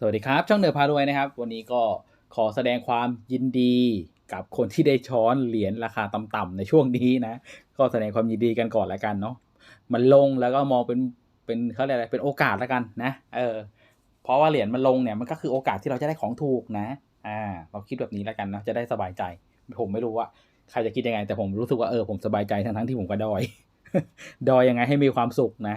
สวัสดีครับ ช่องเหนือพารวยนะครับ วันนี้ก็ขอแสดงความยินดีกับคนที่ได้ช้อนเหรียญราคาต่ำๆในช่วงนี้นะ ก็แสดงความยินดีกันก่อนแล้วกันเนาะมันลงแล้วก็มองเป็นเป็นเขาเรียกอะไรเป็นโอกาสแล้วกันนะเออเพราะว่าเหรียญมันลงเนี่ยมันก็คือโอกาสที่เราจะได้ของถูกนะอ่าเราคิดแบบนี้แล้วกันนะจะได้สบายใจ ผมไม่รู้ว่าใครจะคิดยังไง แต่ผมรู้สึกว่าเออผมสบายใจทั้งทั้งๆที่ผมก็ดอย ดอยยังไงให้มีความสุขนะ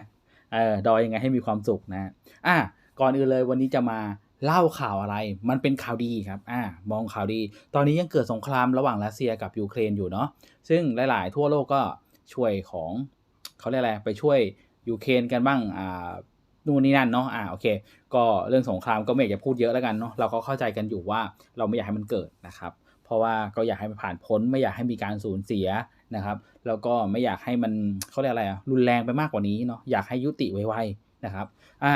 เออดอยยังไงให้มีความสุขนะอะ ก่อนอื่นเลยวันนี้จะมาเล่าข่าวอะไร มันเป็นข่าวดีครับ อ่า มองข่าวดี ตอนนี้ยังเกิดสงครามระหว่างรัสเซียกับยูเครนอยู่เนาะ ซึ่งหลาย ๆ ทั่วโลกก็ช่วยของเขาเรียกอะไร ไปช่วยยูเครนกันบ้าง อ่า นู่นนี่นั่นเนาะ อ่า โอเค ก็เรื่องสงครามก็ไม่อยากจะพูดเยอะแล้วกันเนาะ เราก็เข้าใจกันอยู่ว่าเราไม่อยากให้มันเกิดนะครับ เพราะว่าก็อยากให้มันผ่านพ้น ไม่อยากให้มีการสูญเสียนะครับ แล้วก็ไม่อยากให้มันเขาเรียกอะไรอะรุนแรงไปมากกว่านี้เนาะ อยากให้ยุติไวๆนะครับ อ่า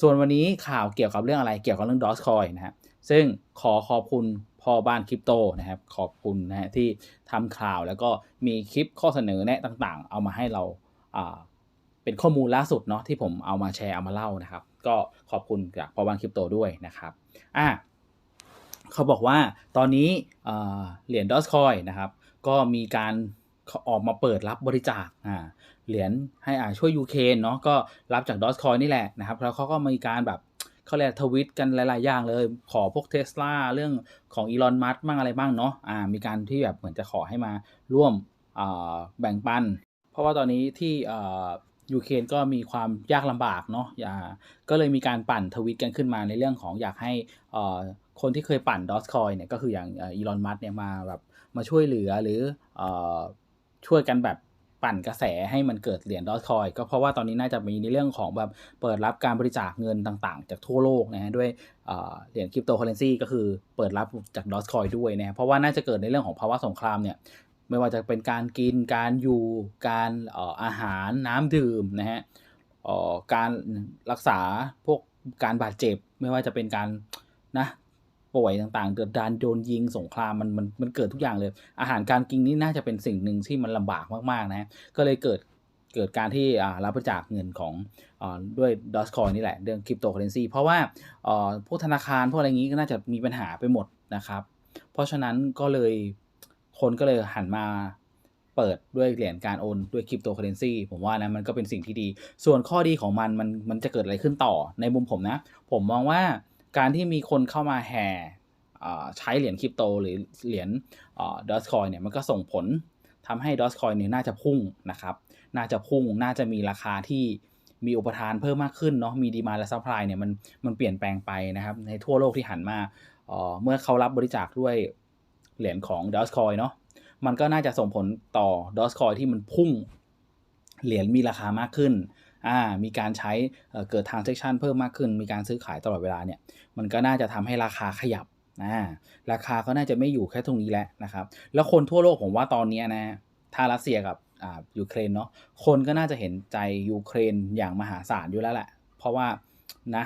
ส่วนวันนี้ข่าวเกี่ยวกับเรื่องอะไรเกี่ยวกับเรื่องดอสคอยนะฮะซึ่งขอขอบคุณพ่อบ้านคริปโตนะครับ ขอบคุณนะฮะที่ทำข่าวแล้วก็มีคลิปข้อเสนอแนะต่างๆ เอามาให้เราเป็นข้อมูลล่าสุดเนาะที่ผมเอามาแชร์เอามาเล่านะครับ ก็ขอบคุณจากพอวันคริปโตด้วยนะครับอะเขาบอกว่าตอนนี้เหรียญดอสคอยนะครับ ก็มีการ ออกมาเปิดรับบริจาคอ่าเหรียญให้อ่าช่วยยูเครนเนาะก็รับจากดอสคอยนี่แหละนะครับแล้วเขาก็มีการแบบเขาเรียกทวิตกันหลาย ๆ อย่างเลย ขอพวกเทสลาเรื่องของอีลอนมัสบ้างอะไรบ้างเนาะอ่ามีการที่แบบเหมือนจะขอให้มาร่วมอ่าแบ่งปัน เพราะว่าตอนนี้ที่อ่อยูเครนก็มีความยากลำบากเนาะอย่าก็เลยมีการปั่นทวิตกันขึ้นมาในเรื่องของอยากให้อ่อคนที่เคยปั่นดอสคอยเนี่ยก็คืออย่างอีลอนมัสเนี่ยมาแบบมาช่วยเหลือหรืออ่อ ช่วยกันแบบปั่นกระแสให้มันเกิดเหรียญดอสคอยก็เพราะว่าตอนนี้น่าจะมีในเรื่องของแบบเปิดรับการบริจาคเงินต่างๆ จากทั่วโลกนะฮะด้วยเหรียญคริปโตเคอเรนซีก็คือเปิดรับจากดอสคอยด้วยนะฮะเพราะว่าน่าจะเกิดในเรื่องของภาวะสงครามเนี่ยไม่ว่าจะเป็นการกินการอยู่ การอาหารน้ำดื่มนะฮะการรักษาพวกการบาดเจ็บไม่ว่าจะเป็นการนะ ป่วยต่างๆเดือดดานโดนยิงสงครามมันมันมันเกิดทุกอย่างเลย อาหารการกินนี่น่าจะเป็นสิ่งหนึ่งที่มันลำบากมากๆนะก็เลยเกิดเกิดการที่รับบริจาคเงินของอด้วยดอสคอยนี่แหละเรื่องคริปโตเคอเรนซีเพราะว่าพวกธนาคารพวกอะไรอย่างนี้ก็น่าจะมีปัญหาไปหมดนะครับ เพราะฉะนั้นก็เลยคนก็เลยหันมาเปิดด้วยเหรียญการโอนด้วยคริปโตเคอเรนซีผมว่านะมันก็เป็นสิ่งที่ดี ส่วนข้อดีของมันมันมันจะเกิดอะไรขึ้นต่อในมุมผมนะ ผมมองว่า การที่มีคนเข้ามาแห่ใช้เหรียญคริปโตหรือเหรียญดอสคอยเนี่ยมันก็ส่งผลทำให้ดอสคอยเนี่ยน่าจะพุ่งนะครับ น่าจะพุ่งน่าจะมีราคาที่มีอุปทานเพิ่มมากขึ้นเนาะมีดีมาและซัพพลายเนี่ยมันมันเปลี่ยนแปลงไปนะครับในทั่วโลกที่หันมาเมื่อเขารับบริจาคด้วยเหรียญของ d o g e c o i n เนาะมันก็น่าจะส่งผลต่อ d o g e c o i n ที่มันพุ่งเหรียญมีราคามากขึ้น อ่ามีการใช้เเกิด transaction เพิ่มมากขึ้น มีการซื้อขายตลอดเวลาเนี่ยมันก็น่าจะทำให้ราคาขยับอ่าราคาก็น่าจะไม่อยู่แค่ตรงนี้แล้วนะครับแล้วคนทั่วโลกผมว่าตอนนี้นะถ้ารัสเซียกับอ่ายูเครนเนาะคนก็น่าจะเห็นใจยูเครนอย่างมหาศาลอยู่แล้วแหละ เพราะว่านะ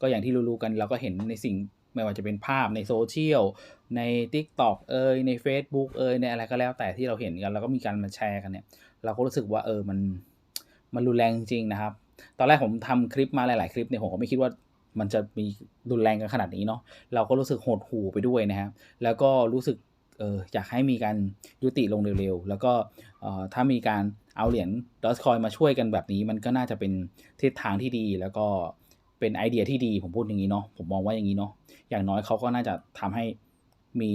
ก็อย่างที่รู้ๆกันเราก็เห็นในสิ่งไม่ว่าจะเป็นภาพในโซเชียลใน TikTok เอยใน Facebook เอยในอะไรก็แล้วแต่ที่เราเห็นกัน แล้วก็มีการมาแชร์กันเนี่ย เราก็รู้สึกว่าเออมัน มันรุนแรงจริงนะครับ ตอนแรกผมทำคลิปมาหลาย ๆ คลิปเนี่ยผมก็ไม่คิดว่ามันจะมีรุนแรงกันขนาดนี้เนาะเราก็รู้สึกหดหู่ไปด้วยนะครับแล้วก็รู้สึกเอออยากให้มีการยุติลงเร็ว ๆ แล้วก็เออถ้ามีการเอาเหรียญดอสคอยมาช่วยกันแบบนี้ มันก็น่าจะเป็นทิศทางที่ดี แล้วก็เป็นไอเดียที่ดีผมพูดอย่างนี้เนาะผมมองว่าอย่างนี้เนาะอย่างน้อยเขาก็น่าจะทำให้มี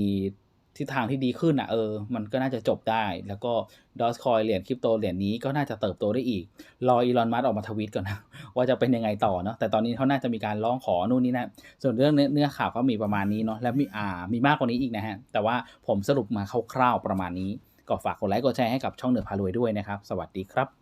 ทิศทางที่ดีขึ้นอะเออ มันก็น่าจะจบได้ แล้วก็ดอสคอยเหรียญคริปโตเหรียญนี้ก็น่าจะเติบโตได้อีก รออีลอนมัสออกมาทวีตก่อนนะ ว่าจะเป็นยังไงต่อเนาะแต่ตอนนี้เขาน่าจะมีการร้องขอนู่นนี่นะส่วนเรื่องเนื้อเนื้อข่าวก็มีประมาณนี้เนาะและมีอ่ามีมากกว่านี้อีกนะฮะ แต่ว่าผมสรุปมาคร่าวๆประมาณนี้ ก็ฝากกดไลค์กดแชร์ให้กับช่องเหนือพารวยด้วยนะครับ สวัสดีครับ